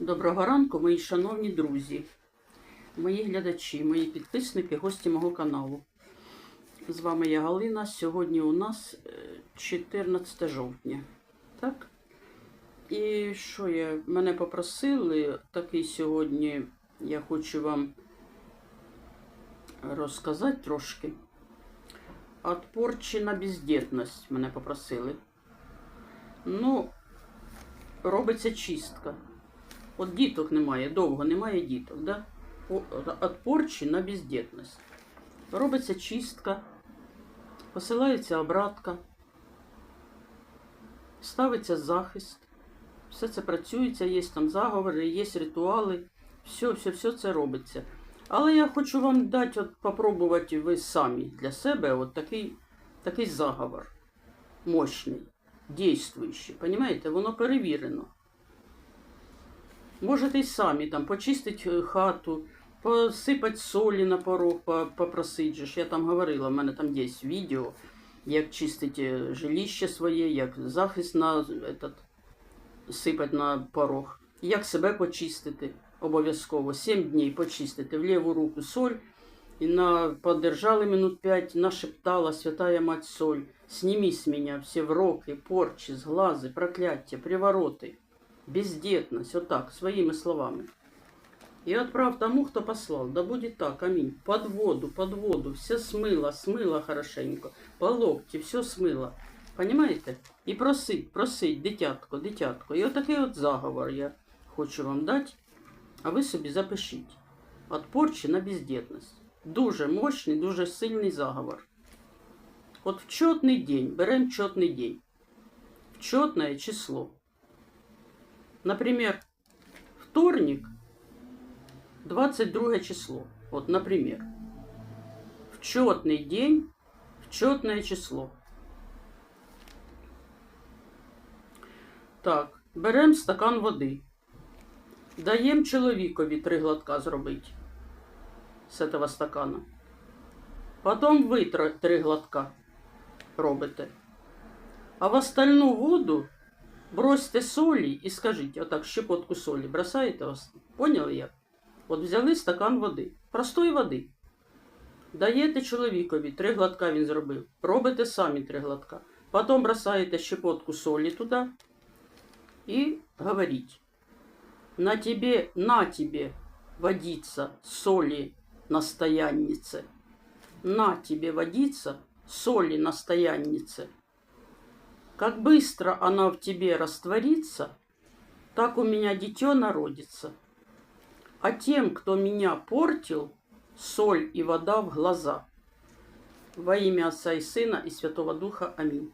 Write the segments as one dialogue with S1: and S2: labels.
S1: Доброго ранку, мої шановні друзі, мої глядачі, мої підписники, гості мого каналу. З вами я Галина. Сьогодні у нас е, 14 жовтня. Так? І що я? Мене попросили, такий сьогодні я хочу вам розказати трошки. От порчі на бездітність мене попросили. Ну, робиться чистка. От діток немає, довго немає діток, да? От порчі на бездітність. Робиться чистка, посилається обратка, ставиться захист. Все це працюється, є там заговори, є ритуали, все, все, все це робиться. Але я хочу вам дати, от попробувати ви самі для себе от такий, такий заговор мощний, дійствуючий. Понимаєте, воно перевірено. Можете й самі там почистити е, хату, посипати солі на порог, по- попросити же ж. Я там говорила, в мене там є відео, як чистити жилище своє, як захист на этот, сипати на порог, як себе почистити обов'язково. Сім днів почистити в ліву руку соль. І на, подержали минут пять, нашептала Святая Мать Соль, сними с меня все вроки, порчи, сглазы, проклятия, привороты, бездетность, вот так, своими словами. И отправь тому, кто послал, да будет так, аминь. Под воду, под воду, все смыло, смыло хорошенько, по локті, все смыло. Понимаєте? І просить, просить, дитятко, дитятко. І отакий от заговор я хочу вам дати, а ви собі запишіть. От порчі на бездетність. Дуже мощний, дуже сильний заговор. От в чотний день, беремо чотний день. В чотное число. Например, вторник, 22 число. Вот, например. В четный день, в четное число. Так, беремо стакан води. Даємо чоловікові три глотка зробити з этого стакана. Потом ви тр- три глотка робите. А в остальну воду бросьте солі і скажіть, отак щепотку солі бросаєте. ос- Поняли як? От взяли стакан води, простої води. Даєте чоловікові, три глотка він зробив. Робите самі три глотка. Потім бросаєте щепотку солі туди і говоріть. На тебе, на тебе водиться соли настояннице. На тебе водиться соли настояннице. Как быстро она в тебе растворится, так у меня дитё народится. А тем, кто меня портил, соль и вода в глаза. Во ім'я Отца і Сина і Святого Духа. Амінь.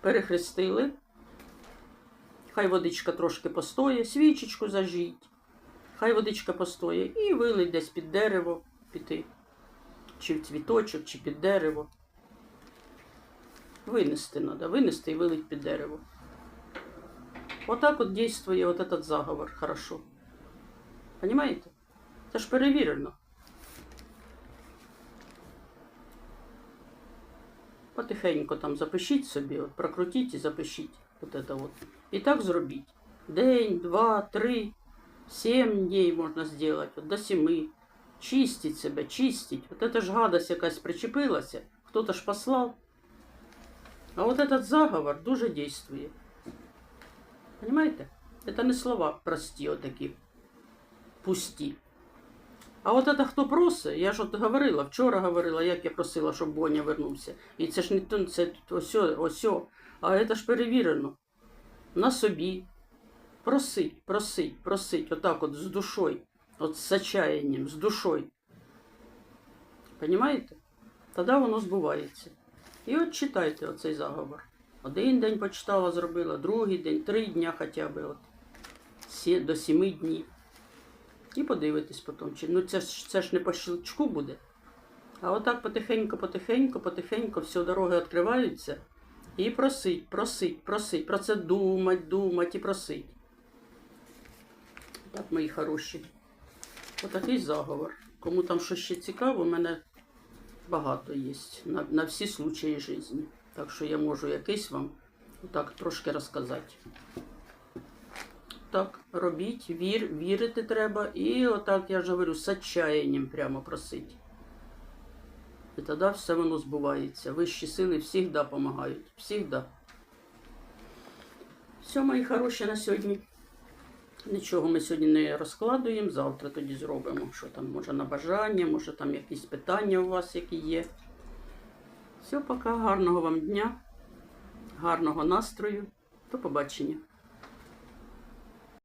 S1: Перехрестили. Хай водичка трошки постоє, свічечку зажіть. Хай водичка постоє і вилить десь під дерево піти. Чи в цвіточок, чи під дерево. Винести треба, винести і вилить під дерево. Отак от дійствує от этот заговор хорошо. Понимаете? Це ж перевірено. Потихеньку там запишіть собі, от прокрутіть і запишіть. От это от. І так зробіть. День, два, три, сім днів можна зробити, от до семи. Чистіть себе, чистіть. От это ж гадость якась причепилася, хто-то ж послав. А от этот заговор дуже дійствує. Понимаете? Это не слова прості, отакі, пусті. А от это хто просить, я ж от говорила, вчора говорила, як я просила, щоб Боня вернувся. І це ж не то, це ось, ось, а це ж перевірено. На собі. Просить, просить, просить, отак от з душою, от з отчаянням, з душою. Понимаєте? Тоді воно збувається. І от читайте оцей заговор. Один день почитала, зробила, другий день, три дня хоча б, от, до сіми днів. І подивитесь потім. Ну це ж, це ж не по щелчку буде. А отак потихеньку, потихеньку, потихеньку все дороги відкриваються. І просить, просить, просить. Про це думать, думать і просить. Так, мої хороші. Отакий заговор. Кому там щось ще цікаво, у мене багато є на, на всі случаї життя. Так що я можу якийсь вам отак трошки розказати. так. Робіть, вір, вірити треба. І отак, я ж говорю, з отчаянням прямо просить. І тоді все воно збувається. Вищі сили завжди допомагають. Всігда. Все, мої хороші на сьогодні. Нічого ми сьогодні не розкладуємо. Завтра тоді зробимо. Що там, може на бажання, може там якісь питання у вас, які є. Все, пока. Гарного вам дня, гарного настрою. До побачення.